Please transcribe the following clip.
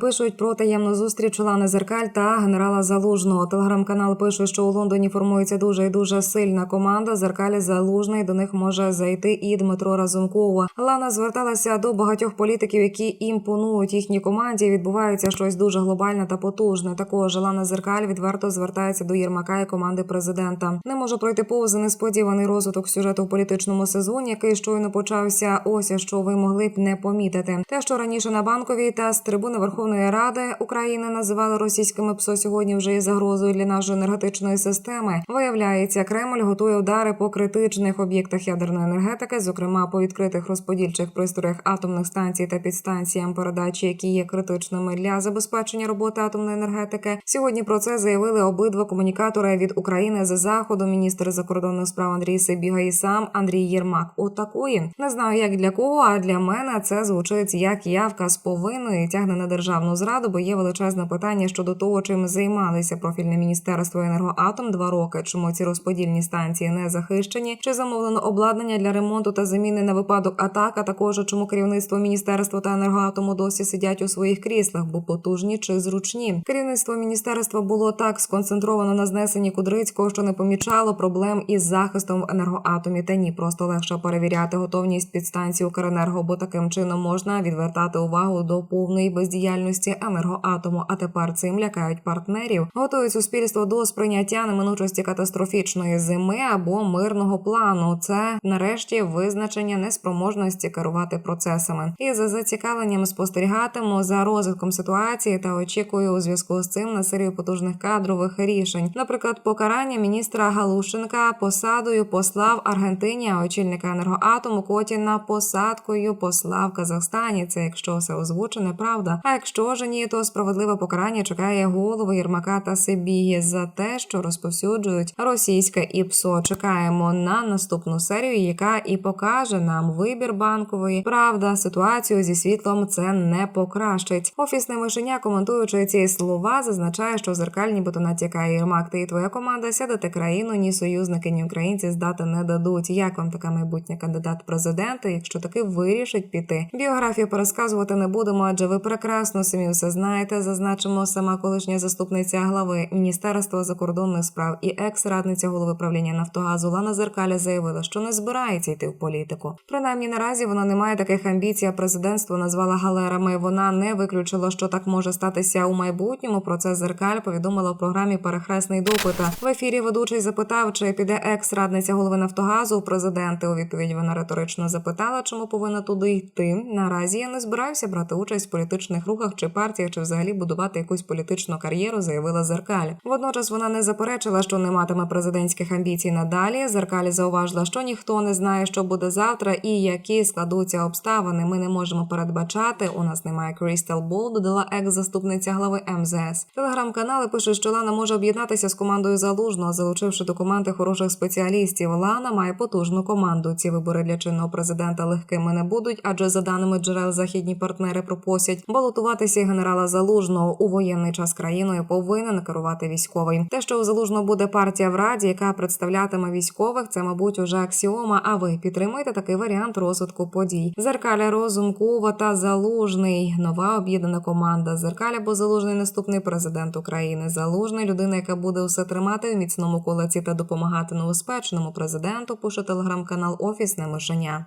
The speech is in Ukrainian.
пишуть про таємну зустріч Лани Зеркаль та генерала Залужного. Телеграм-канал пише, що у Лондоні формується дуже і дуже сильна команда. Зеркаль Залужний до них може зайти і Дмитро Разумкова. Лана зверталася до багатьох політиків, які імпонують їхній команді. Відбувається щось дуже глобальне та потужне. Також Лана Зеркаль відверто звертається до Єрмака і команди президента. Не може пройти повз несподіваний розвиток сюжету у політичному сезоні, який щойно почався. Ось що ви могли б не помітити. Те, що раніше на банковій та з трибуни Верховної Ради України називали російськими ПСО, сьогодні вже є загрозою для нашої енергетичної системи. Виявляється, Кремль готує удари по критичних об'єктах ядерної енергетики, зокрема по відкритих розподільчих пристроях атомних станцій та підстанціям передачі, які є критичними для забезпечення роботи атомної енергетики. Сьогодні про це заявили обидва комунікатори від України за заходу. Міністр закордонних справ Андрій Сибіга і сам Андрій Єрмак. Отакої не знаю, як для кого, а для мене це звучить як явка з повинною тягне на державну зраду, бо є величезне питання щодо того, чим займалися профільне міністерство енергоатом два роки. Чому ці розподільні станції не захищені? Чи замовлено обладнання для ремонту та заміни на випадок атак? А також чому керівництво міністерства та енергоатому досі сидять у своїх кріслах, бо потужні чи зручні? Керівництво міністерства було так сконцентровано на знесенні Кудрицького, що не помічало проблем із захистом в енергоатомі. Та ні, просто легше перевіряти готовність підстанції Укренерго, бо таким чином можна відвертати увагу до повної бездіяльності енергоатому. А тепер цим лякають партнерів, готують суспільство до сприйняття неминучості катастрофічної зими або мирного плану. Це нарешті визначення неспроможності керувати процесами. І за зацікавленням спостерігатиму за розвитком ситуації та очікую у зв'язку з цим на серію потужних кадрових рішень. Наприклад, покарання міністра Галушенка посадою посла в Аргентині, а очільника енергоатому Котіна посадкою посла в Казахстані. Це якщо все озвучене, правда. Якщо ж ні, то справедливе покарання чекає голови Єрмака та Сибіги за те, що розповсюджують російське ІПСО. Чекаємо на наступну серію, яка і покаже нам вибір банкової. Правда, ситуацію зі світлом це не покращить. Офісне мишеня, коментуючи ці слова, зазначає, що зеркаль нібито натякає Єрмак. Ти і твоя команда сядете країну, ні союзники, ні українці здати не дадуть. Як вам така майбутня кандидат в президенти, якщо таки вирішить піти? Біографію пересказувати не будемо, адже ви прекрасно самі все знаєте. Зазначимо сама колишня заступниця глави міністерства закордонних справ і екс-радниця голови правління Нафтогазу Лана Зеркаля заявила, що не збирається йти в політику. Принаймні наразі вона не має таких амбіцій. а Президентство назвала галерами. Вона не виключила, що так може статися у майбутньому. Про це зеркаль повідомила в програмі Перехресний допита. В ефірі ведучий запитав, чи піде екс-радниця голови Нафтогазу у президенти. У відповідь вона риторично запитала, чому повинна туди йти. Наразі я не збираюся брати участь в політичних рухах чи партіях, чи взагалі будувати якусь політичну кар'єру, заявила зеркаль. Водночас вона не заперечила, що не матиме президентських амбіцій надалі. Зеркаль зауважила, що ніхто не знає, що буде завтра і які складуться обставини. Ми не можемо передбачати. У нас немає Crystal Ball, додала екс-заступниця глави МЗС. Телеграм-канали пишуть, що Лана може об'єднатися з командою залужного, залучивши до команди хороших спеціалістів. Лана має потужну команду. Ці вибори для чинного президента легкими не будуть, адже за даними джерел західні партнери пропосять балотуватися генерала залужного у воєнний час країною повинен керувати військовий. Те, що у залужного буде партія в раді, яка представлятиме військових, це мабуть уже аксіома. А ви підтримуєте такий варіант розвитку подій? Зеркаля Розумкова та Залужний. Нова об'єднана команда. Зеркаля, бо залужний наступний президент України. Залужний людина, яка буде усе тримати в міцному кулаці та допомагати новоспечному президенту. Пише телеграм-канал Офісне мишеня.